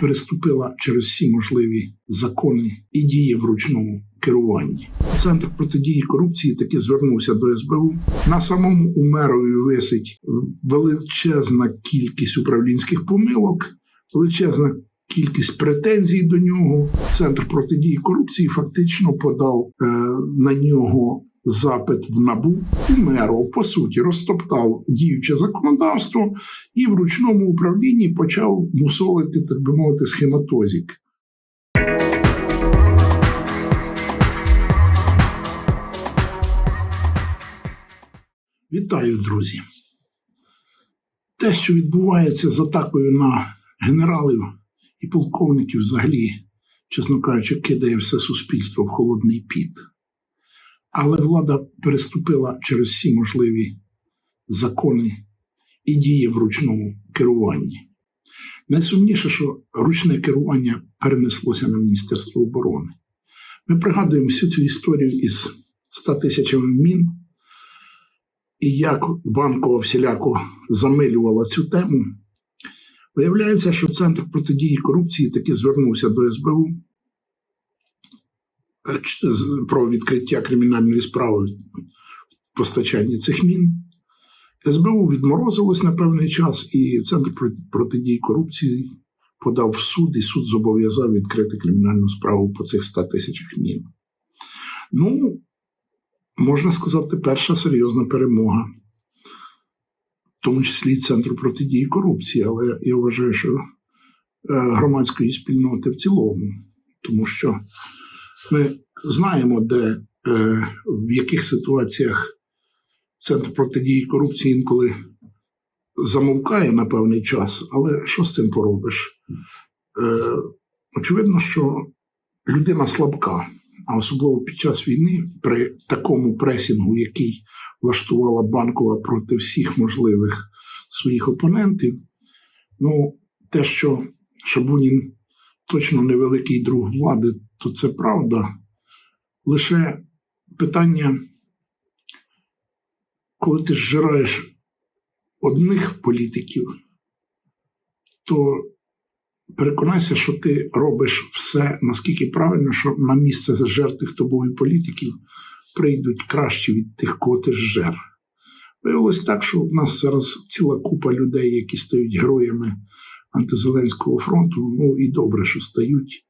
переступила через всі можливі закони і діє в ручному керуванні. Центр протидії корупції таки звернувся до СБУ. На самому Умерові висить величезна кількість управлінських помилок, величезна кількість претензій до нього. Центр протидії корупції фактично подав е, на нього запит в набу. Умеров, по суті, розтоптав діюче законодавство і в ручному управлінні почав мусолити, так би мовити, схематозік. Вітаю, друзі! Те, що відбувається з атакою на генералів і полковників, взагалі, чесно кажучи, кидає все суспільство в холодний піт. Але влада переступила через всі можливі закони і діє в ручному керуванні. Найсумніше, що ручне керування перенеслося на Міністерство оборони. Ми пригадуємо всю цю історію із 100 тисячами мін, і як банкова всіляко замилювала цю тему. Виявляється, що Центр протидії корупції таки звернувся до СБУ про відкриття кримінальної справи в постачанні цих мін. СБУ відморозилось на певний час, і Центр протидії корупції подав в суд, і суд зобов'язав відкрити кримінальну справу по цих 100 тисячах мін. Ну, можна сказати, перша серйозна перемога, в тому числі і Центру протидії корупції, але я вважаю, що е, громадської спільноти в цілому, тому що ми знаємо, де е, в яких ситуаціях Центр протидії корупції інколи замовкає на певний час, але що з цим поробиш? Е, очевидно, що людина слабка, а особливо під час війни, при такому пресінгу, який влаштувала банкова проти всіх можливих своїх опонентів. Ну, те, що Шабунін точно невеликий друг влади, то це правда. Лише питання, коли ти зжираєш одних політиків, то переконайся, що ти робиш все наскільки правильно, що на місце зажертих тобою політиків прийдуть краще від тих, кого ти зжер. Виявилось так, що в нас зараз ціла купа людей, які стають героями антизеленського фронту. Ну і добре, що стають.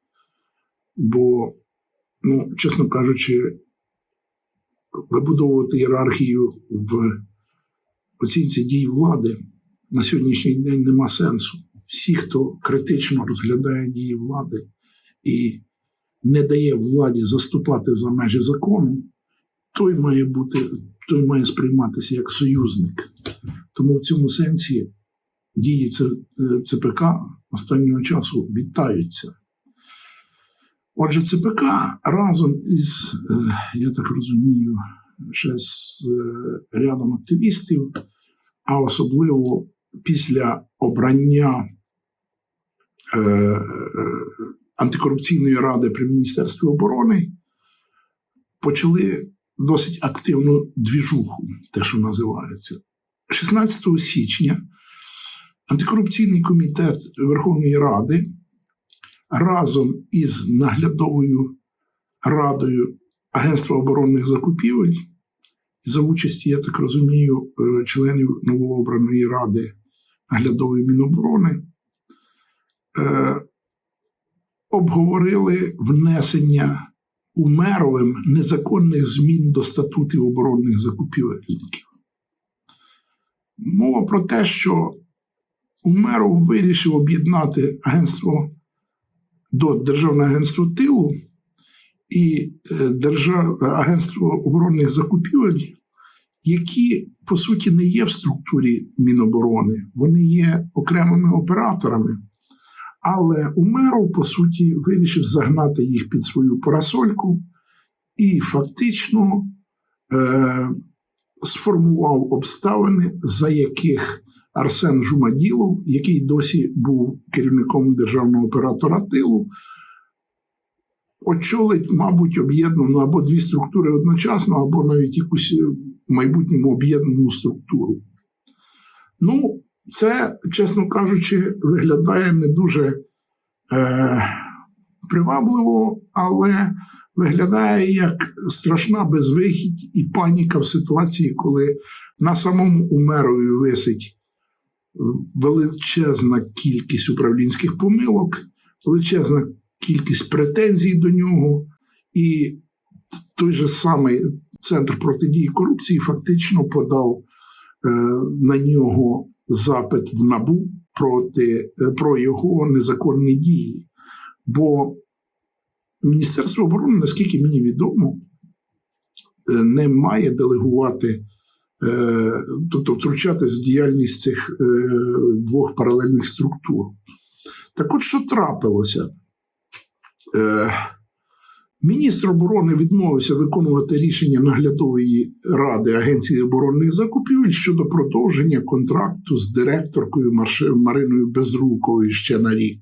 Бо, ну, чесно кажучи, вибудовувати ієрархію в оцінці дій влади на сьогоднішній день нема сенсу. Всі, хто критично розглядає дії влади і не дає владі заступати за межі закону, той має бути, той має сприйматися як союзник. Тому в цьому сенсі дії е, ЦПК останнього часу вітаються. Отже, ЦПК разом із, е, я так розумію, ще з е, рядом активістів, а особливо після обрання е, антикорупційної ради при Міністерстві оборони почали досить активну двіжуху, те, що називається. 16 січня антикорупційний комітет Верховної Ради разом із наглядовою радою Агентства оборонних закупівель за участі, я так розумію, е, членів новообраної ради наглядової Міноборони е, обговорили внесення Умеровим незаконних змін до статутів оборонних закупівельників. Мова про те, що Умеров вирішив об'єднати агентство до Державного агентства тилу і е, Держав... Агентство оборонних закупівель, які по суті не є в структурі Міноборони, вони є окремими операторами. Але Умеров, по суті, вирішив загнати їх під свою парасольку і фактично е, сформував обставини, за яких Арсен Жумаділов, який досі був керівником державного оператора тилу, очолить, мабуть, об'єднану або дві структури одночасно, або навіть якусь е, в майбутньому об'єднану структуру. Ну, це, чесно кажучи, виглядає не дуже е, привабливо, але виглядає як страшна безвихідь і паніка в ситуації, коли на самому Умерові висить величезна кількість управлінських помилок, величезна кількість претензій до нього, і той же самий центр протидії корупції фактично подав е, на нього запит в набу проти е, про його незаконні дії. Бо Міністерство оборони, наскільки мені відомо, е, не має делегувати, тобто втручатись в діяльність цих е, двох паралельних структур. Так от що трапилося? Е, Міністр оборони відмовився виконувати рішення наглядової ради Агенції оборонних закупівель щодо продовження контракту з директоркою Мариною Безруковою ще на рік.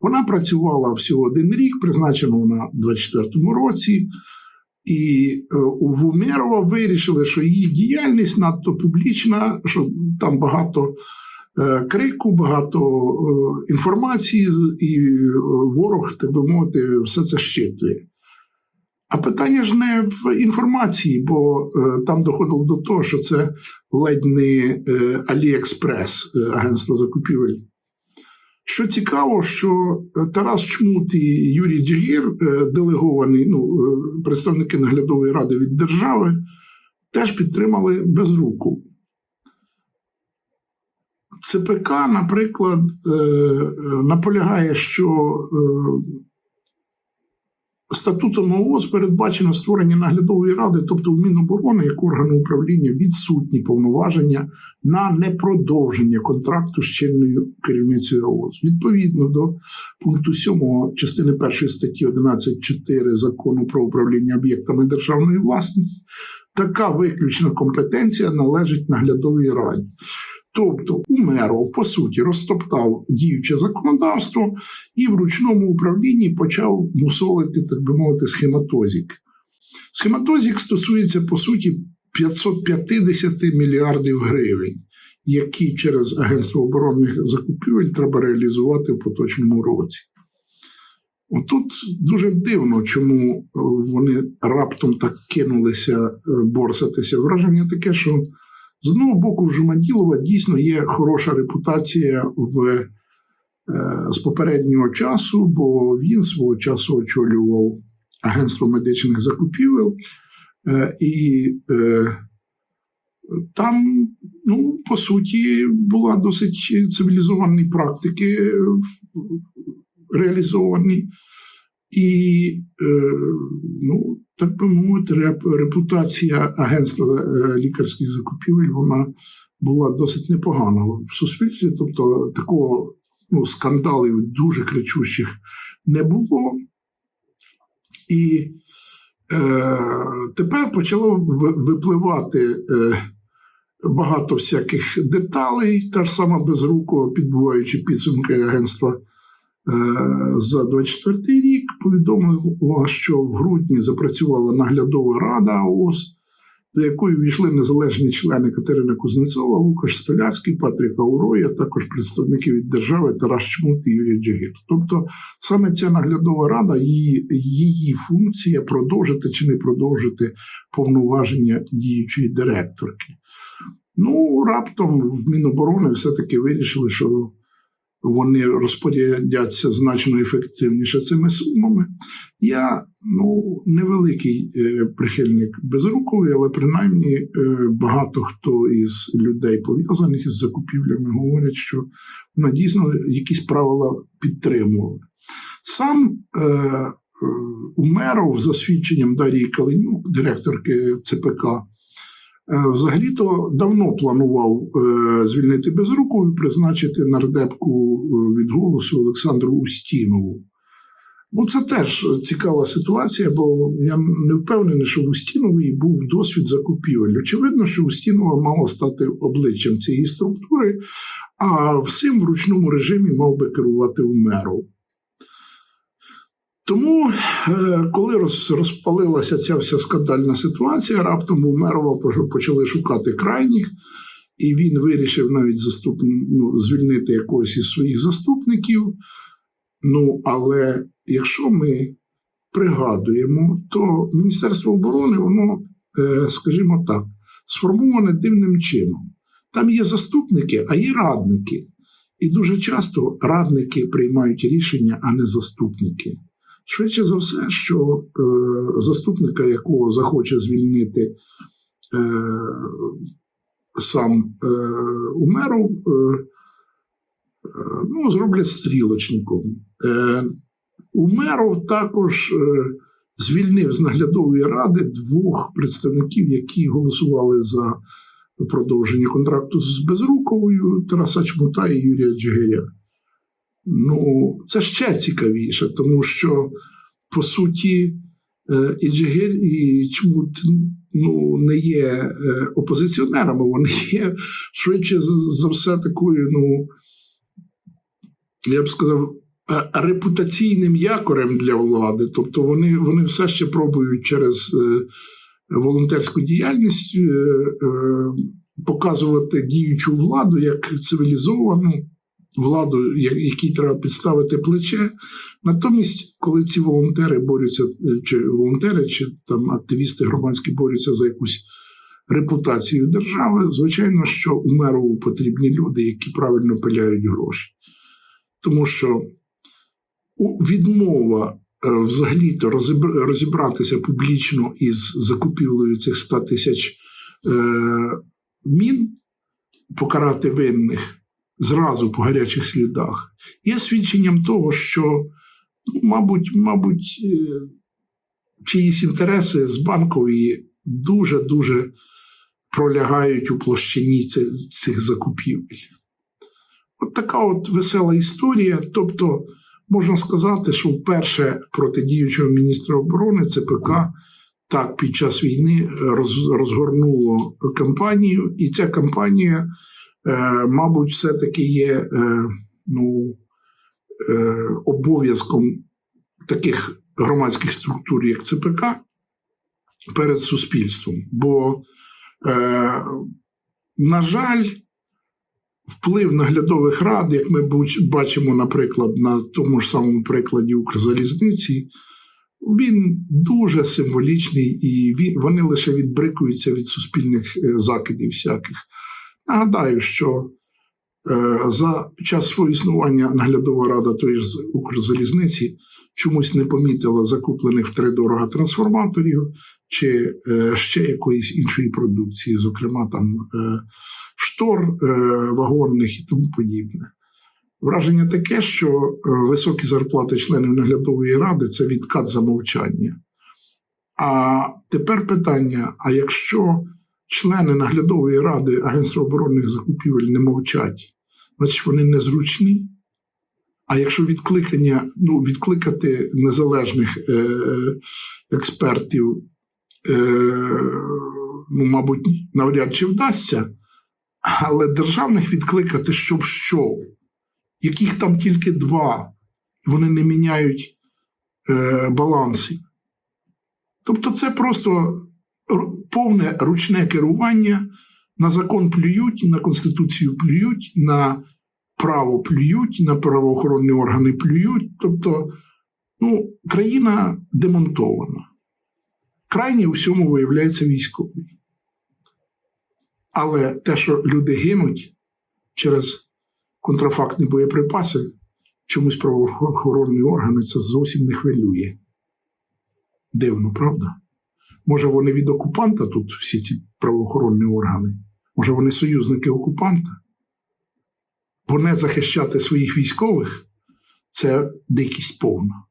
Вона працювала всього один рік, призначена вона в 24-му році, і е, Вумерова вирішили, що її діяльність надто публічна, що там багато е, крику, багато е, інформації, і е, ворог, так би мовити, все це щитує. А питання ж не в інформації, бо е, там доходило до того, що це ледь не е, Аліекспрес, е, агентство закупівель. Що цікаво, що е, Тарас Чмут і Юрій Джигір, е, делеговані ну, е, представники наглядової ради від держави, теж підтримали безруку. ЦПК, наприклад, наполягає, що статутом ООС передбачено створення наглядової ради, тобто в Міноборони як органу управління відсутні повноваження на непродовження контракту з чинною керівницею ООС. Відповідно до пункту 7 частини 1 статті 11.4 закону про управління об'єктами державної власності, така виключна компетенція належить наглядовій раді. Тобто Умеров, по суті, розтоптав діюче законодавство і в ручному управлінні почав мусолити, так би мовити, схематозік. Схематозік стосується, по суті, 550 мільярдів гривень, які через Агентство оборонних закупівель треба реалізувати в поточному році. Отут дуже дивно, чому вони раптом так кинулися е, борсатися. Враження таке, що з одного боку, в Жумаділова дійсно є хороша репутація в, е, з попереднього часу, бо він свого часу очолював Агентство медичних закупівель, е, і е, там, ну, по суті, була досить цивілізовані практики реалізовані. І, е, ну, так би мовити, репутація агентства е, лікарських закупівель вона була досить непогана в суспільстві. Тобто такого ну, скандалів дуже кричущих не було. І е, тепер почало випливати е, багато всяких деталей. Та ж сама безруко, підбуваючи підсумки агентства за 24 рік, повідомила, що в грудні запрацювала наглядова рада ООС, до якої війшли незалежні члени Катерина Кузнецова, Лукаш Столярський, Патрік Аурой, а також представники від держави Тарас Чмут і Юрій Джигір. Тобто саме ця наглядова рада, її, її функція продовжити чи не продовжити повноваження діючої директорки. Ну, раптом в Міноборони все-таки вирішили, що вони розпорядяться значно ефективніше цими сумами. Я ну, невеликий е, прихильник безрукової, але принаймні е, багато хто із людей, пов'язаних із закупівлями, говорять, що вона дійсно якісь правила підтримували. Сам е, е, Умеров, за свідченням Дарії Каленюк, директорки ЦПК, Е, Взагалі-то давно планував е, звільнити Безрукову і призначити нардепку е, від голосу Олександру Устінову. Ну, це теж цікава ситуація, бо я не впевнений, що в Устіновій був досвід закупівель. Очевидно, що Устінова мала стати обличчям цієї структури, а всім в ручному режимі мав би керувати Умеров. Тому, е, коли розпалилася ця вся скандальна ситуація, раптом у Мерова почали шукати крайніх, і він вирішив навіть заступ... ну, звільнити якогось із своїх заступників. Ну, але якщо ми пригадуємо, то Міністерство оборони, воно, е, скажімо так, сформоване дивним чином. Там є заступники, а є радники. І дуже часто радники приймають рішення, а не заступники. Швидше за все, що е, заступника, якого захоче звільнити е, сам е, Умеров, е, е, ну, зроблять стрілочником. Е, Умеров також е, звільнив з наглядової ради двох представників, які голосували за продовження контракту з Безруковою Тараса Чмута і Юрія Джигиря. Ну, це ще цікавіше, тому що по суті е, і Чмут ну, не є е, опозиціонерами, вони є швидше за все такою, ну я б сказав, е, репутаційним якорем для влади. Тобто вони, вони все ще пробують через волонтерську діяльність показувати діючу владу як цивілізовану владу, якій треба підставити плече. Натомість, коли ці волонтери борються, е, чи волонтери, чи там активісти громадські борються за якусь репутацію держави, звичайно, що умеру потрібні люди, які правильно пиляють гроші. Тому що відмова е, взагалі-то розібратися публічно із закупівлею цих 100 тисяч е, мін, покарати винних зразу по гарячих слідах, є свідченням того, що, ну, мабуть, мабуть, е, чиїсь інтереси з банкової дуже-дуже пролягають у площині цих закупівель. От така от весела історія. Тобто, можна сказати, що вперше проти діючого міністра оборони ЦПК так під час війни розгорнуло кампанію, і ця кампанія, мабуть, все-таки є е, ну, е, обов'язком таких громадських структур, як ЦПК, перед суспільством. Бо, е, на жаль, вплив наглядових рад, як ми бачимо, наприклад, на тому ж самому прикладі Укрзалізниці, він дуже символічний і вони лише відбрикуються від суспільних е, закидів всяких. Нагадаю, що е, за час свого існування наглядова рада тої ж Укрзалізниці чомусь не помітила закуплених втридорога трансформаторів чи е, ще якоїсь іншої продукції, зокрема там е, штор вагонних і тому подібне. Враження таке, що високі зарплати членів наглядової ради це відкат за мовчання. А тепер питання: а якщо члени наглядової ради Агентства оборонних закупівель не мовчать, значить вони незручні. А якщо відкликання, ну, відкликати незалежних е, експертів, е, ну, мабуть, навряд чи вдасться, але державних відкликати, щоб що? яких там тільки два, і вони не міняють е, баланси. Тобто це просто повне ручне керування. На закон плюють, на Конституцію плюють, на право плюють, на правоохоронні органи плюють. Тобто, ну, країна демонтована. Крайні у всьому виявляється військовий. Але те, що люди гинуть через контрафактні боєприпаси, чомусь правоохоронні органи це зовсім не хвилює. Дивно, правда? Може, вони від окупанта тут всі ці правоохоронні органи? Може, вони союзники окупанта? Бо не захищати своїх військових це дикість повна.